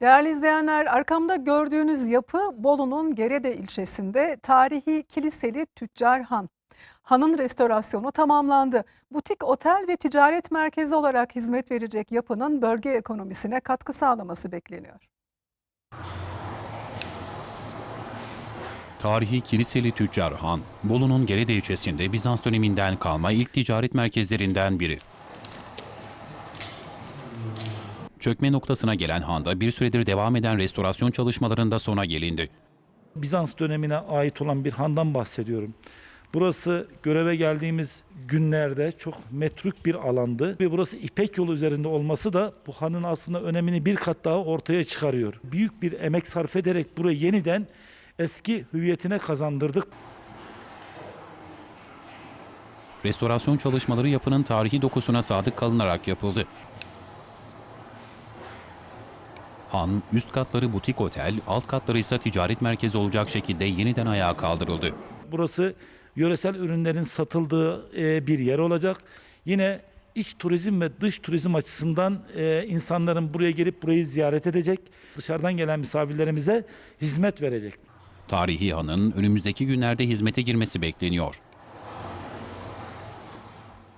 Değerli izleyenler, arkamda gördüğünüz yapı Bolu'nun Gerede ilçesinde tarihi kiliseli Tüccar Han. Hanın restorasyonu tamamlandı. Butik otel ve ticaret merkezi olarak hizmet verecek yapının bölge ekonomisine katkı sağlaması bekleniyor. Tarihi Kiliseli Tüccar Han, Bolu'nun Gerede ilçesinde Bizans döneminden kalma ilk ticaret merkezlerinden biri. Çökme noktasına gelen handa bir süredir devam eden restorasyon çalışmalarında sona gelindi. Bizans dönemine ait olan bir handan bahsediyorum. Burası göreve geldiğimiz günlerde çok metruk bir alandı ve burası İpek yolu üzerinde olması da bu hanın aslında önemini bir kat daha ortaya çıkarıyor. Büyük bir emek sarf ederek burayı yeniden eski hüviyetine kazandırdık. Restorasyon çalışmaları yapının tarihi dokusuna sadık kalınarak yapıldı. Han, üst katları butik otel, alt katları ise ticaret merkezi olacak şekilde yeniden ayağa kaldırıldı. Burası yöresel ürünlerin satıldığı e, bir yer olacak. Yine iç turizm ve dış turizm açısından e, insanların buraya gelip burayı ziyaret edecek. Dışarıdan gelen misafirlerimize hizmet verecek. Tarihi hanın önümüzdeki günlerde hizmete girmesi bekleniyor.